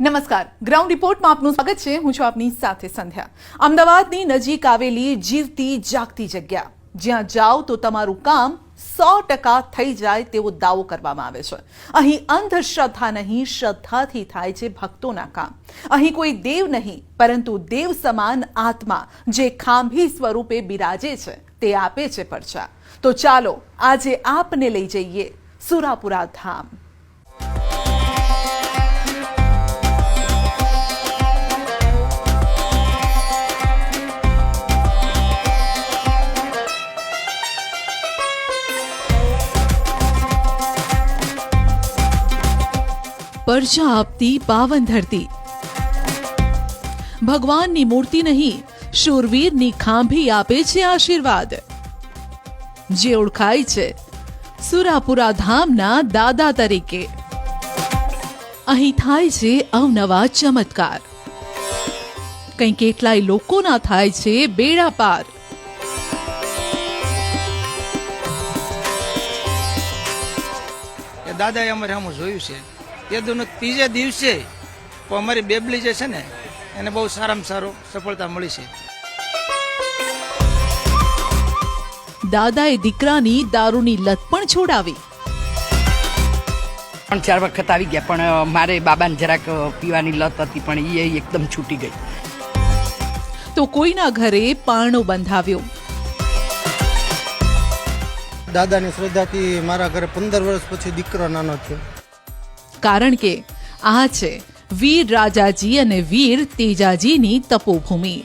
નમસ્કાર. ગ્રાઉન્ડ રિપોર્ટમાં આપનું સ્વાગત છે. હું છું આપની સાથે સંધ્યા. અમદાવાદની નજીક આવેલી જીવતી જાગતી જગ્યા. જ્યાં જાઓ તો તમારું કામ સો ટકા થઈ જાય તેવો દાવો કરવામાં આવે છે. અહીં અંધશ્રદ્ધા નહીં, શ્રદ્ધાથી થાય છે ભક્તોના કામ. અહીં કોઈ દેવ નહીં, પરંતુ દેવ સમાન આત્મા જે ખાંભી સ્વરૂપે બિરાજે છે, તે આપે છે પરચા. તો ચાલો, આજે આપને લઈ જઈએ સુરાપુરા ધામ. પરચા આપતી પાવન ધરતી. ભગવાનની મૂર્તિ નહીં, શૂરવીરની ખાંભી આપે છે આશીર્વાદ. જે ઓળખાય છે, સુરાપુરા ધામના દાદા તરીકે. અહીં થાય છે અવનવા ચમત્કાર. કંઈ કેટલાય લોકોના થાય છે બેડા પાર. દાદાએ અમારે સામું જોયું છે. તે દુનો ત્રીજે દિવસે પણ અમારી બેબલી જે છે ને એને બહુ સારામાં સારું સફળતા મળી છે. દાદાએ દીકરાની દારૂની લત પણ છોડાવી. પણ ચાર વખત આવી ગયા પણ મારે બાબાને જરાક પીવાની લત હતી પણ એ એકદમ છૂટી ગઈ. તો કોઈના ઘરે પારણો બંધાવ્યો. દાદાની શ્રદ્ધાથી મારા ઘરે પંદર વર્ષ પછી દીકરો નાનો થયો. કારણ કે આ છે વીર રાજાજી અને વીર તેજાજીની તપોભૂમિ.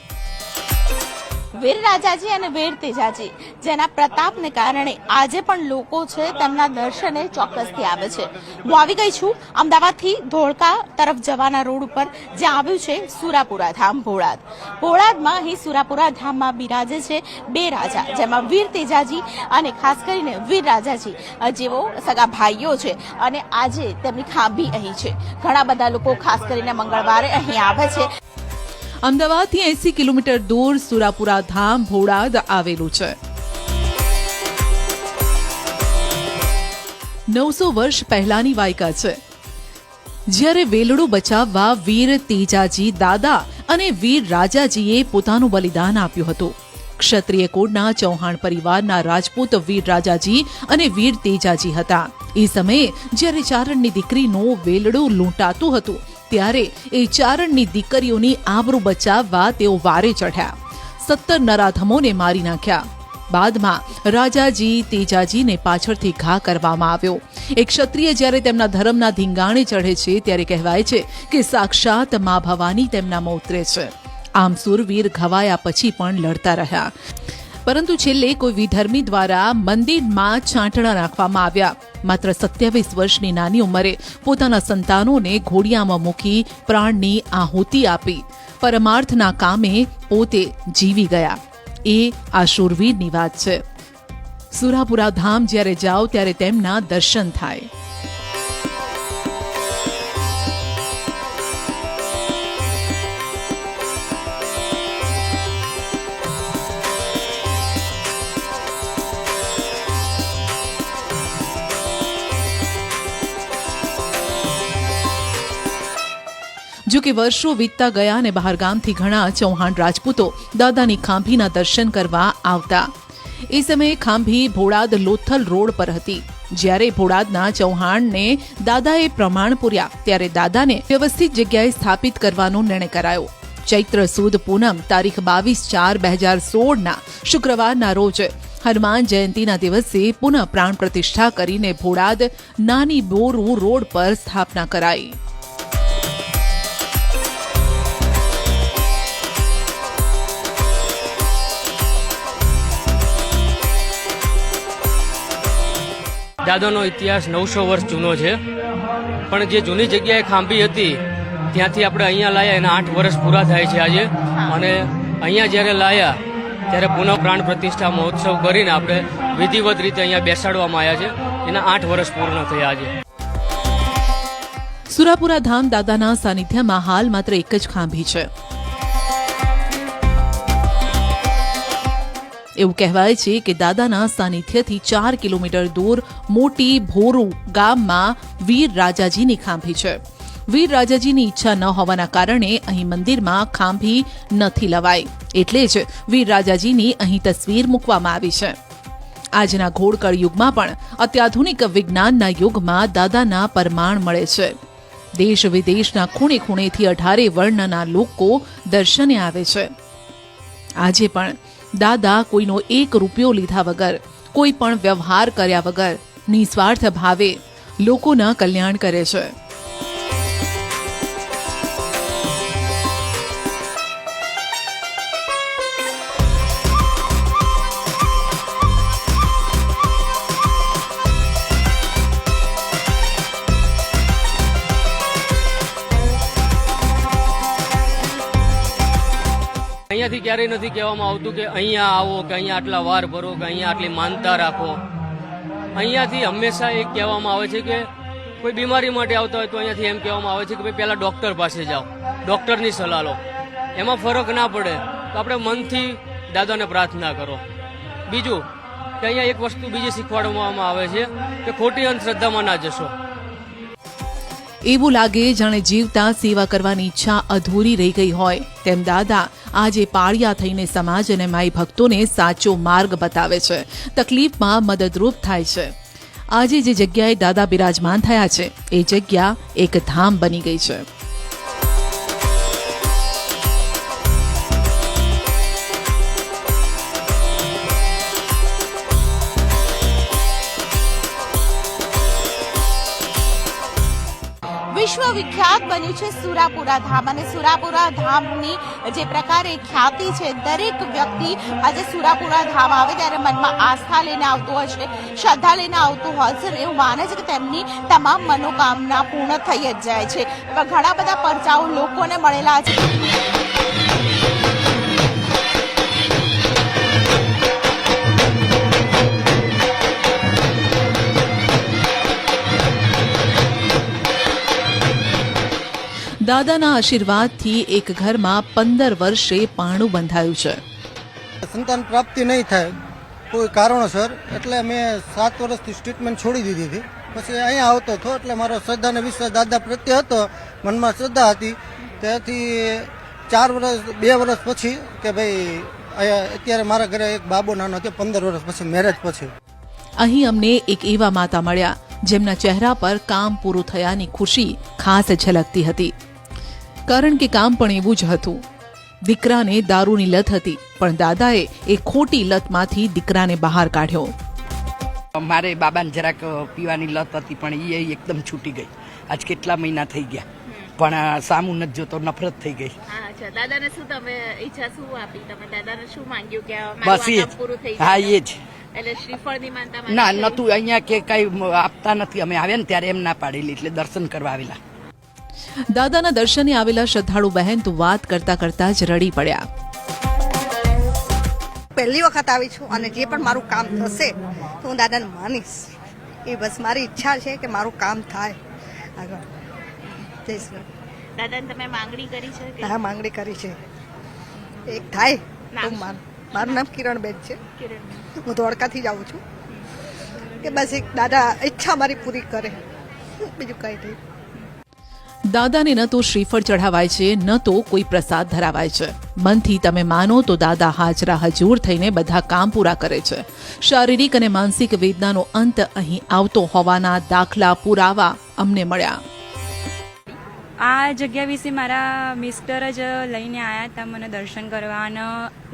વીર રાજાજી અને વીર તેજાજી, જેના પ્રતાપને કારણે આજે પણ લોકો છે તેમના દર્શને ચોક્કસથી આવે છે. હું આવી ગઈ છું અમદાવાદથી ધોળકા તરફ જવાના રોડ ઉપર, જ્યાં આવ્યું છે સુરાપુરા ધામ ભોળાદ. ભોળાદમાં અહીં સુરાપુરા ધામમાં બિરાજે છે બે રાજા, જેમાં વીર તેજાજી અને ખાસ કરીને વીર રાજાજી જેવો સગા ભાઈઓ છે અને આજે તેમની ખાંભી અહીં છે. ઘણા બધા લોકો ખાસ કરીને મંગળવારે અહીં આવે છે. અમદાવાદથી એસી કિલોમીટર દૂર સુરાપુરા ધામ ભોળાદ આવેલું છે. નવસો વર્ષ પહેલાની વાયકા છે. જ્યારે વેલડું બચાવવા વીર તેજાજી દાદા અને વીર રાજાજીએ પોતાનું બલિદાન આપ્યું હતું. ક્ષત્રિય કુળના ચૌહાણ પરિવારના રાજપૂત વીર રાજાજી અને વીર તેજાજી હતા. એ સમયે જ્યારે ચારણની દીકરીનું વેલડું લૂંટાતું હતું ત્યારે એ ચારણની દીકરીઓની આબરૂ બચાવવા તેઓ વારે ચઢ્યા. સત્તર નરાધમોને મારી નાખ્યા. બાદમાં રાજાજી તેજાજીને પાછળથી ઘા કરવામાં આવ્યો. એક ક્ષત્રિય જ્યારે તેમના ધર્મના ધીંગાણે ચઢે છે ત્યારે કહેવાય છે કે સાક્ષાત મા ભવાની તેમનામાં ઉતરે છે. આમ સુરવીર ઘવાયા પછી પણ લડતા રહ્યા. પરંતુ છેલ્લે કોઈ વિધર્મી દ્વારા મંદિરમાં છાંટણા નાખવામાં આવ્યા. માત્ર સત્યાવીસ વર્ષની નાની ઉંમરે પોતાના સંતાનોને ઘોડિયામાં મૂકી પ્રાણની આહુતિ આપી. પરમાર્થના કામે પોતે જીવી ગયા. એ આ શૂરવીરની વાત છે. સુરાપુરા ધામ જ્યારે જાઓ ત્યારે તેમના દર્શન થાય. જો કે વર્ષો વીતતા ગયા અને બહારગામથી ઘણા ચૌહાણ રાજપૂતો દાદાની ખાંભીના દર્શન કરવા આવતા. એ સમયે ખાંભી ભોળાદ લોથલ રોડ પર હતી. જ્યારે ભોળાદના ચૌહાણને દાદાએ પ્રમાણ પૂર્યા, ત્યારે દાદાને વ્યવસ્થિત જગ્યાએ સ્થાપિત કરવાનો નિર્ણય કરાયો. ચૈત્ર સુદ પૂનમ તારીખ બાવીસ ચાર બે હજાર સોળના શુક્રવારના રોજ હનુમાન જયંતીના દિવસે પુનઃ પ્રાણ પ્રતિષ્ઠા કરીને ભોળાદ નાની બોરુ રોડ પર સ્થાપના કરાઈ. દાદાનો ઇતિહાસ નવસો વર્ષ જૂનો છે. પણ જે જૂની જગ્યાએ ખાંભી હતી ત્યાંથી આપણે અહીંયા લાયા એના આઠ વર્ષ પૂરા થાય છે આજે. અને અહીંયા જ્યારે લાયા ત્યારે પુનઃ પ્રાણ પ્રતિષ્ઠા મહોત્સવ કરીને આપણે વિધિવત રીતે અહીંયા બેસાડવામાં આવ્યા છે. એના આઠ વર્ષ પૂર્ણ થયા આજે. સુરાપુરા ધામ દાદાના સાનિધ્યમાં હાલ માત્ર એક જ ખાંભી છે. એવું કહેવાય છે કે દાદાના સાનિધ્યથી ચાર કિલોમીટર દૂર મોટી ભોરુ ગામમાં વીર રાજાજીની ખાંભી છે. વીર રાજાજીની ઈચ્છા ન હોવાના કારણે અહીં મંદિરમાં ખાંભી નથી લવાઈ. એટલે જ વીર રાજાજીની અહીં તસવીર મૂકવામાં આવી છે. આજના ઘોડકળ યુગમાં પણ અત્યાધુનિક વિજ્ઞાનના યુગમાં દાદાના પરમાણ મળે છે. દેશ વિદેશના ખૂણે ખૂણેથી અઢારે વર્ણના લોકો દર્શને આવે છે. આજે પણ દાદા કોઈનો એક રૂપિયો લીધા વગર, કોઈ પણ વ્યવહાર કર્યા વગર નિસ્વાર્થ ભાવે લોકોના કલ્યાણ કરે છે. અહીંયાથી ક્યારેય નથી કહેવામાં આવતું કે અહીંયા આવો, કે અહીંયા આટલા વાર ભરો, કે અહીંયા આટલી માનતા રાખો. અહીંયાથી હંમેશા એક કહેવામાં આવે છે કે કોઈ બીમારી માટે આવતા હોય તો અહીંયાથી એમ કહેવામાં આવે છે કે ભાઈ પહેલાં ડૉક્ટર પાસે જાઓ, ડૉક્ટરની સલાહ લો. એમાં ફરક ના પડે તો આપણે મનથી દાદાને પ્રાર્થના કરો. બીજું, કે અહીંયા એક વસ્તુ બીજી શીખવાડવામાં આવે છે કે ખોટી અંધશ્રદ્ધામાં ના જશો. એવું લાગે જાણે જીવતા સેવા કરવાની ઈચ્છા અધૂરી રહી ગઈ હોય. તેમ દાદા આજે પાળિયા થઈને સમાજ અને માઈ ભક્તોને સાચો માર્ગ બતાવે છે. તકલીફમાં મદદરૂપ થાય છે. આજે જે જગ્યાએ દાદા બિરાજમાન થયા છે, એ જગ્યા એક ધામ બની ગઈ છે. વિશ્વ વિખ્યાત બન્યું છે સુરાપુરા ધામ અને સુરાપુરા ધામની જે પ્રકારે ખ્યાતિ છે, દરેક વ્યક્તિ આજે સુરાપુરા ધામ આવે ત્યારે મનમાં આસ્થા લઈને આવતું છે, શ્રદ્ધા લઈને આવતું છે એવું માને છે કે તેમની તમામ મનોકામના પૂર્ણ થઈ જ જાય છે. ઘણા બધા પરચાઓ લોકોને મળેલા છે. દાદાના આશીર્વાદથી એક ઘરમાં પંદર વર્ષે પાણું બંધાયું છે. સંતાન પ્રાપ્તિ નહીં થાય કોઈ કારણોસર એટલે મેં સાત વર્ષથી ટ્રીટમેન્ટ છોડી દીધી હતી. પછી અહીંયા આવતો હતો એટલે મારો શ્રદ્ધા અને વિશ્વાસ દાદા પ્રત્યે હતો મનમાં શ્રદ્ધા હતી. ત્યાંથી ચાર વર્ષ બે વર્ષ પછી કે ભાઈ અત્યારે મારા ઘરે એક બાબો નાનો હતો પંદર વર્ષ પછી મેરેજ પછી. અહીં અમને એક એવા માતા મળ્યા જેમના ચહેરા પર કામ પૂરું થયાની ખુશી ખાસ ઝલકતી હતી. કારણ કે કામ પણ એવું જ હતું. દીકરાને દારૂની લત હતી પણ દાદાએ એ ખોટી લતમાંથી દીકરાને બહાર કાઢ્યો. મારે બાબાને જરાક પીવાની લત હતી પણ એ એકદમ છૂટી ગઈ. આજ કેટલા મહિના થઈ ગયા. પણ આ સામું નથી જોતો નફરત થઈ ગઈ. દાદાને શું તમે ઈચ્છા શું આપી? તમે દાદાને શું માંગ્યું કે બસ એ જ હા એ જ એટલે શ્રીફળની માનતા ના નતું અહીંયા કે કઈ આપતા નથી. અમે આવ્યા ને ત્યારે એમ ના પાડેલી એટલે દર્શન કરવા આવેલા. દાદાના દર્શને આવેલા શ્રદ્ધાળુ બહેન તો વાત કરતા કરતા જ રડી પડ્યા. પહેલી વખત આવી છું અને જે પણ મારું કામ થશે તો હું દાદાને માનીશ. એ બસ મારી ઈચ્છા છે કે મારું કામ થાય. આગળ. જય શ્રી દાદાને તમે માંગણી કરી છે હા માંગણી કરી છે. એક થાય તો નામ મારું નામ કિરણબેન છે. હું ધોળકાથી જ આવું છું. કે બસ એક દાદા ઈચ્છા મારી પૂરી કરે. બીજું કંઈ નહીં. દાદાને ન તો શ્રીફળ ચઢાવાય છે, ન તો કોઈ પ્રસાદ ધરાવાય છે. મનથી તમે માનો તો દાદા હાજરા હજૂર થઈને બધા કામ પૂરા કરે છે. શારીરિક અને માનસિક વેદનાનો અંત અહીં આવતો હોવાના દાખલા પુરાવા અમને મળ્યા. આ જગ્યા વિશે મારા મિસ્ટર જ લઈને આવ્યા હતા મને દર્શન કરવા અને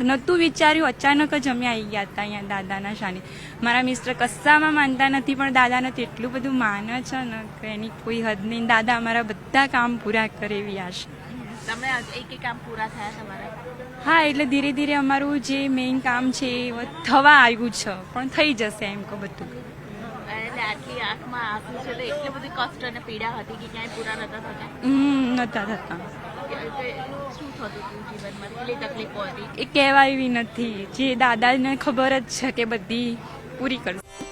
નહોતું વિચાર્યું અચાનક જ અમે આવી ગયા હતા અહીંયા દાદાના શાની મારા મિસ્ટર કશામાં માનતા નથી પણ દાદાને તેટલું બધું માને છે ને કે એની કોઈ હદ નહીં. દાદા અમારા બધા કામ પૂરા કરે એવી આશા તમે એક એક કામ પૂરા થયા તમારા? હા એટલે ધીરે ધીરે અમારું જે મેઇન કામ છે એ થવા આવ્યું છે. પણ થઈ જશે એમ કહો બધું. એટલે આટલી આંખમાં આંસુ છે તો એટલી બધી કષ્ટ અને પીડા હતી કે ક્યાંય પૂરા નતા થતા? હમ થતા. કે- કે શું થતું હતું જીવનમાં? કેટલી તકલીફો હતી? એ કહેવાય એવી નથી. જે દાદાને ખબર જ છે કે બધી પૂરી કરશે.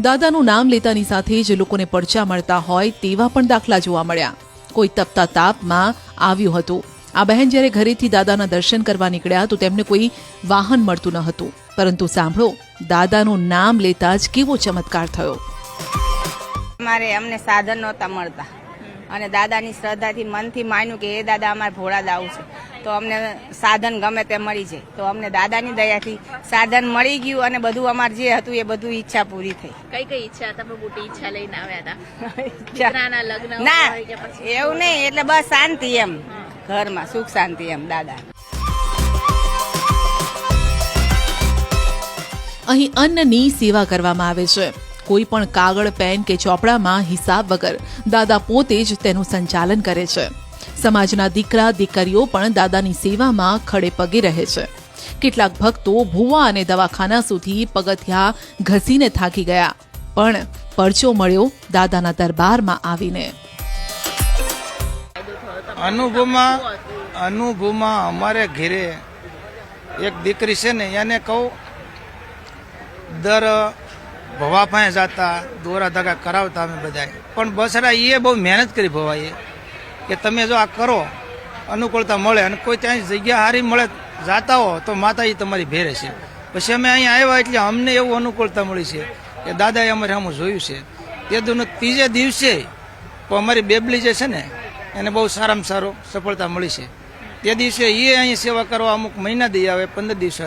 દાદાનું નામ લેતાની સાથે જ લોકોને પડચા મળતા હોય તેવા પણ દાખલા જોવા મળ્યા. કોઈ તપતા તાપમાં આવ્યું હતું. આ બહેન જ્યારે ઘરેથી દાદાના દર્શન કરવા નીકળ્યા તો તેમને કોઈ વાહન મળતું ન હતું. પરંતુ સાંભળો દાદાનું નામ લેતા જ કેવો ચમત્કાર થયો. અમારે અમને સાધન નહોતા મળતા. અને દાદાની શ્રદ્ધાથી મનથી માન્યું કે એ દાદા અમારે ભોળા દાવ છે. તો અમને સાધન ગમે તે મળી જાય. તો અમને દાદાની દયાથી સાધન મળી ગયું અને બધું અમારે જે હતું એ બધું ઈચ્છા પૂરી થઈ. કઈ કઈ ઈચ્છા તમે મોટી ઈચ્છા લઈને આવ્યા હતા. લગ્ન ના હોય કે પછી એવું નહીં એટલે બસ શાંતિ એમ. ઘરમાં સુખ શાંતિ એમ દાદા. અહીં અન્નની સેવા કરવામાં આવે છે. કોઈ પણ કાગળ, પેન કે ચોપડામાં હિસાબ વગર દાદા પોતે જ તેનું સંચાલન કરે છે. સમાજના દીકરા, દીકરીઓ પણ દાદાની સેવામાં ખડે પગે રહે છે. કેટલાક ભક્તો ભૂવા અને દવાખાના સુધી પગથિયા ઘસીને થાકી ગયા. પણ પરચો મળ્યો દાદાના દરબારમાં આવીને. અનુભવમાં અનુભવમાં અમારે ઘેરે એક દીકરી છે ને, એને કહું, દર ભવા પાસે જતા, દોરા ધગા કરાવતા અમે બધા પણ બસરા એ બહુ મહેનત કરી ભવાએ કે તમે જો આ કરો, અનુકૂળતા મળે અને કોઈ ત્યાં જગ્યા સારી મળે, જાતા હો, તો માતાજી તમારી ભેરે છે. પછી અમે અહીંયા આવ્યા એટલે અમને એવું અનુકૂળતા મળી છે કે દાદાએ અમારે આમ જોયું છે. તે દુનો ત્રીજે દિવસે તો અમારી બેબલી જે છે ને, એને બહુ સારામાં સારો સફળતા મળી છે. તે દિવસે એ અહીં સેવા કરવા અમુક મહિના દઈ આવે, પંદર દિવસે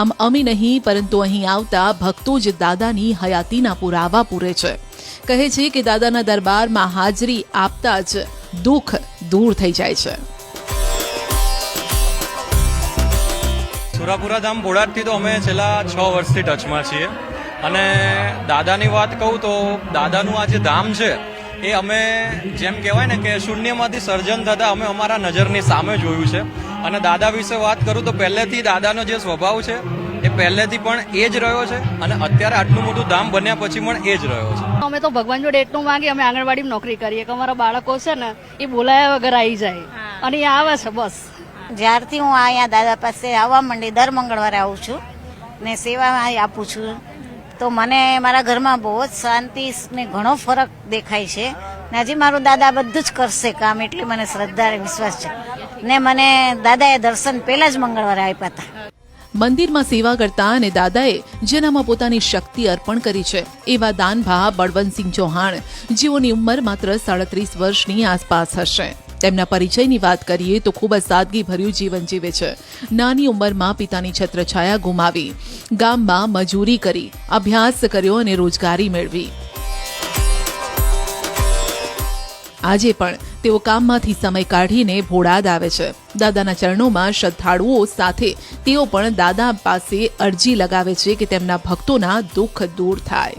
આમ અમે નહીં, પરંતુ અહીં આવતા ભક્તો જ દાદાની હયાતીના પુરાવા પૂરે છે. કહે છે કે દાદાના દરબારમાં હાજરી આપતા જ દુઃખ દૂર થઈ જાય છે. સુરાપુરા ધામ બોડાદથી તો અમે છેલ્લા છ વર્ષથી ટચમાં છીએ. અને દાદાની વાત કહું તો દાદાનું આ જે ધામ છે, એ અમે જેમ કહેવાય ને કે શૂન્યમાંથી સર્જન થતા અમે અમારા નજરની સામે જોયું છે. અને દાદા વિશે વાત કરું તો પહેલેથી દાદાનો જે સ્વભાવ છે એ પહેલેથી પણ એ જ રહ્યો છે અને અત્યારે આટલું મોટું ધામ બન્યા પછી પણ એ જ રહ્યો છે. અમે તો ભગવાન જોડે એટલું માંગીએ અમે આંગણવાડી નોકરી કરીએ કે અમારા બાળકો છે ને એ બોલાયા વગર આવી જાય. અને એ આવે છે બસ. જ્યારથી હું અહીંયા દાદા પાસે આવવા માંડી દર મંગળવારે આવું છું ને સેવા આપું છું તો મને મારા ઘરમાં બહુ જ શાંતિ ને ઘણો ફરક દેખાય છે. ને હજી મારું દાદા બધું જ કરશે કામ એટલી મને શ્રદ્ધા અને વિશ્વાસ છે. ને મને દાદાએ દર્શન પહેલા જ મંગળવારે આપ્યા હતા. મંદિરમાં સેવા કરતા અને દાદાએ જેનામાં પોતાની શક્તિ અર્પણ કરી છે, એવા દાનભા બળવંતસિંહ ચૌહાણ, જેઓની ઉંમર માત્ર સાડત્રીસ વર્ષની આસપાસ હશે. તેમના પરિચયની વાત કરીએ તો ખૂબ જ સાદગીભર્યું જીવન જીવે છે. નાની ઉંમરમાં પિતાની છત્રછાયા ગુમાવી, ગામમાં મજૂરી કરી, અભ્યાસ કર્યો અને રોજગારી મેળવી. આજે પણ તેઓ કામમાંથી સમય કાઢીને ભોળાદ આવે છે. દાદાના ચરણોમાં શ્રદ્ધાળુઓ સાથે તેઓ પણ દાદા પાસે અરજી લગાવે છે કે તેમના ભક્તોના દુઃખ દૂર થાય.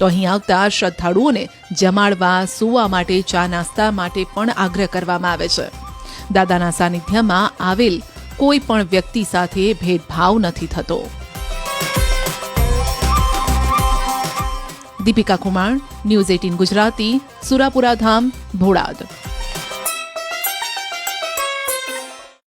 તો અહીં આવતા શ્રદ્ધાળુઓને જમાડવા, સુવા માટે, ચા નાસ્તા માટે પણ આગ્રહ કરવામાં આવે છે. દાદાના સાનિધ્યમાં આવેલ કોઈ પણ વ્યક્તિ સાથે ભેદભાવ નથી થતો. Deepika Khuman news eighteen Gujarati Surapura Dham Bholad